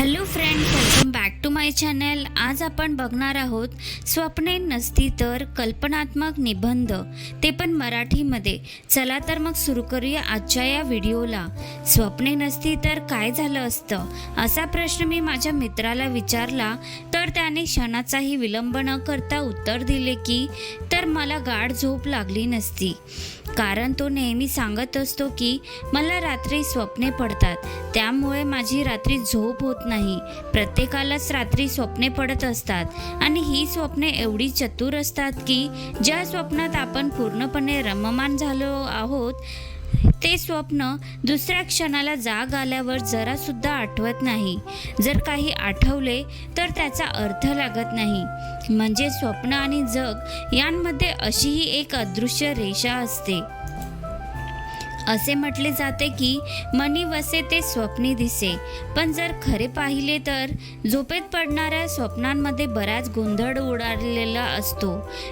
Hello friend welcome back to my channel आज आपण बघणार आहोत स्वप्ने नसती तर कल्पनात्मक निबंध. ते पण मराठीमध्ये. चला तर मग सुरू करूया आजच्या या व्हिडिओला. स्वप्ने नसती तर काय झालं असतं? असा प्रश्न मी माझ्या मित्राला विचारला. तर त्याने क्षणाचाही विलंब न करता उत्तर दिले की तर मला गाढ झोप लागली नसती. कारण तो नेहमी सांगत असतो की मला रात्री स्वप्ने पडतात. त्यामुळे माझी रात्री झोप होत नाही. प्रत्येकालाच रात्री स्वप्ने पडत असतात. आणि ही स्वप्ने एवढी चतुर असतात की ज्या स्वप्नात आपण पूर्णपणे रममान झालो आहोत ते स्वप्न दुसऱ्या क्षणाला जाग आल्यावर जरासुद्धा आठवत नाही. जर काही आठवले तर त्याचा अर्थ लागत नाही. म्हणजे स्वप्न आणि जग यांमध्ये अशीही एक अदृश्य रेषा असते. असे म्हटले जाते की मनी वसे ते स्वप्नी दिसे. पण जर खरे पाहिले तर झोपेत पडणाऱ्या स्वप्नांमध्ये बराच गोंधळ उडालेला असतो.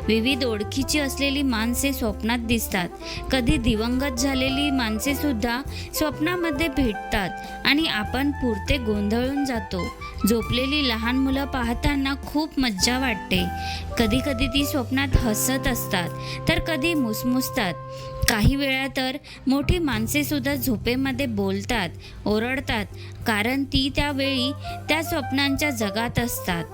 विविध ओळखीची असलेली माणसे स्वप्नात दिसतात. कधी दिवंगत झालेली माणसे सुद्धा स्वप्नामध्ये भेटतात आणि आपण पुरते गोंधळून जातो. झोपलेली लहान मुलं पाहताना खूप मज्जा वाटते. कधी कधी ती स्वप्नात हसत असतात तर कधी मुसमुसतात. काही वेळा तर मोठी माणसेसुद्धा झोपेमध्ये बोलतात ओरडतात कारण ती त्यावेळी त्या स्वप्नांच्या जगात असतात.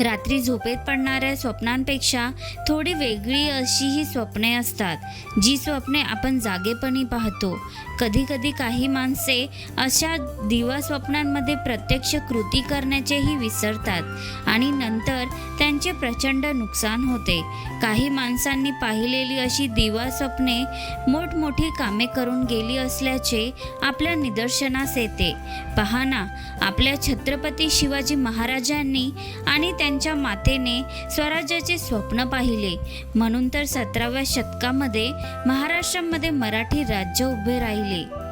रात्री झोपेत पडणाऱ्या स्वप्नांपेक्षा थोडी वेगळी अशी ही स्वप्ने असतात जी स्वप्ने आपण जागेपणी पाहतो. कधी कधी काही माणसे अशा दिवा स्वप्नांमध्ये प्रत्यक्ष कृती करण्याचेही विसरतात आणि नंतर त्यांचे प्रचंड नुकसान होते. काही माणसांनी पाहिलेली अशी दिवा स्वप्ने मोठमोठी कामे करून गेली असल्याचे आपल्या निदर्शनास येते. पहा ना आपल्या छत्रपती शिवाजी महाराजांनी आणि त्यांच्या मातेने स्वराज्याचे स्वप्न पाहिले. म्हणून तर सतराव्या शतकामध्ये महाराष्ट्रामध्ये मराठी राज्य उभे राहिले.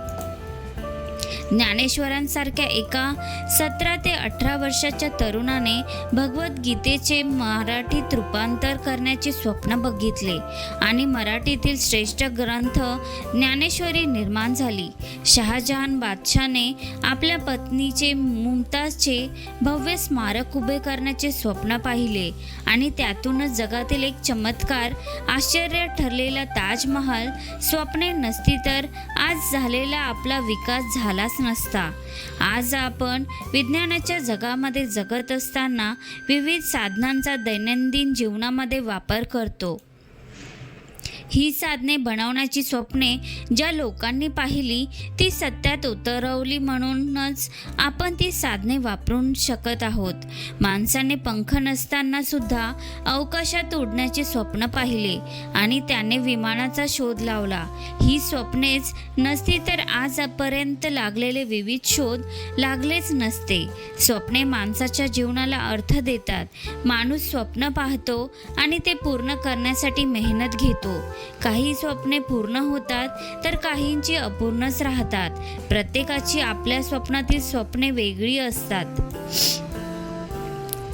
ज्ञानेश्वरांसारख्या एका सतरा ते अठरा वर्षाच्या तरुणाने भगवद्गीतेचे मराठीत रूपांतर करण्याचे स्वप्न बघितले आणि मराठीतील श्रेष्ठ ग्रंथ ज्ञानेश्वरी निर्माण झाली. शहाजहान बादशाने आपल्या पत्नीचे मुमताजचे भव्य स्मारक उभे करण्याचे स्वप्न पाहिले आणि त्यातूनच जगातील एक चमत्कार आश्चर्य ठरलेला ताजमहाल स्वप्ने नसती तर आज झालेला आपला विकास झालाच नसता. आज आपण विज्ञानाच्या जगामध्ये जगत असताना विविध साधनांचा दैनंदिन जीवनामध्ये वापर करतो. ही साधने बनवण्याची स्वप्ने ज्या लोकांनी पाहिली ती सत्यात उतरवली म्हणूनच आपण ती साधने वापरून शकत आहोत. माणसाने पंख नसताना सुद्धा अवकाशात उडण्याचे स्वप्न पाहिले आणि त्याने विमानाचा शोध लावला. ही स्वप्नेच नसती तर आजपर्यंत लागलेले विविध शोध लागलेच नसते. स्वप्ने माणसाच्या जीवनाला अर्थ देतात. माणूस स्वप्न पाहतो आणि ते पूर्ण करण्यासाठी मेहनत घेतो. काही स्वप्ने पूर्ण होतात तर काहींची अपूर्णच राहतात. प्रत्येकाची आपल्या स्वप्नातील स्वप्ने वेगळी असतात.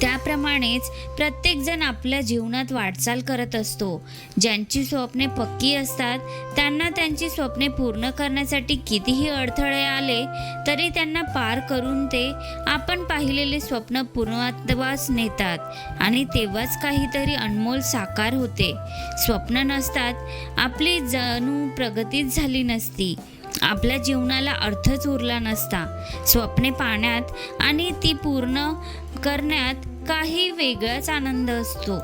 त्याप्रमाणेच प्रत्येकजण आपल्या जीवनात वाटचाल करत असतो. ज्यांची स्वप्ने पक्की असतात त्यांना त्यांची स्वप्ने पूर्ण करण्यासाठी कितीही अडथळे आले तरी त्यांना पार करून ते आपण पाहिलेले स्वप्न पूर्णत्वास नेतात आणि तेव्हाच काहीतरी अनमोल साकार होते. स्वप्न नसतात आपली जणू प्रगतीच झाली नसती. आपल्या जीवनाला अर्थच उरला नसता. स्वप्ने पाहण्यात आणि ती पूर्ण करण्यात काही वेगळाच आनंद असतो.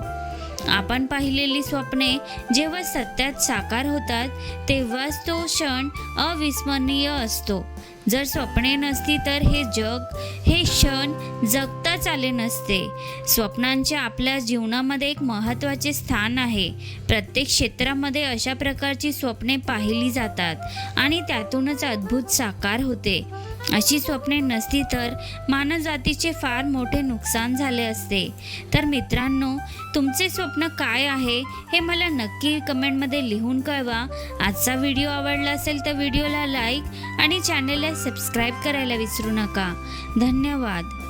आपण पाहिलेली स्वप्ने जेव्हा सत्यात साकार होतात तेव्हाच तो क्षण अविस्मरणीय असतो. जर स्वप्ने नसती तर हे जग हे क्षण जग जगताच आले नसते. स्वप्नांचे आपल्या जीवनामध्ये एक महत्त्वाचे स्थान आहे. प्रत्येक क्षेत्रामध्ये अशा प्रकारची स्वप्ने पाहिली जातात आणि त्यातूनच अद्भुत साकार होते. अशी स्वप्ने नसती तर मानवजातीचे फार मोठे नुकसान झाले असते. तर मित्रांनो तुमचे स्वप्न काय आहे हे मला नक्की कमेंटमध्ये लिहून कळवा. आजचा व्हिडिओ आवडला असेल तर व्हिडिओला लाईक आणि चॅनेलला सबस्क्राईब करायला विसरू नका. धन्यवाद.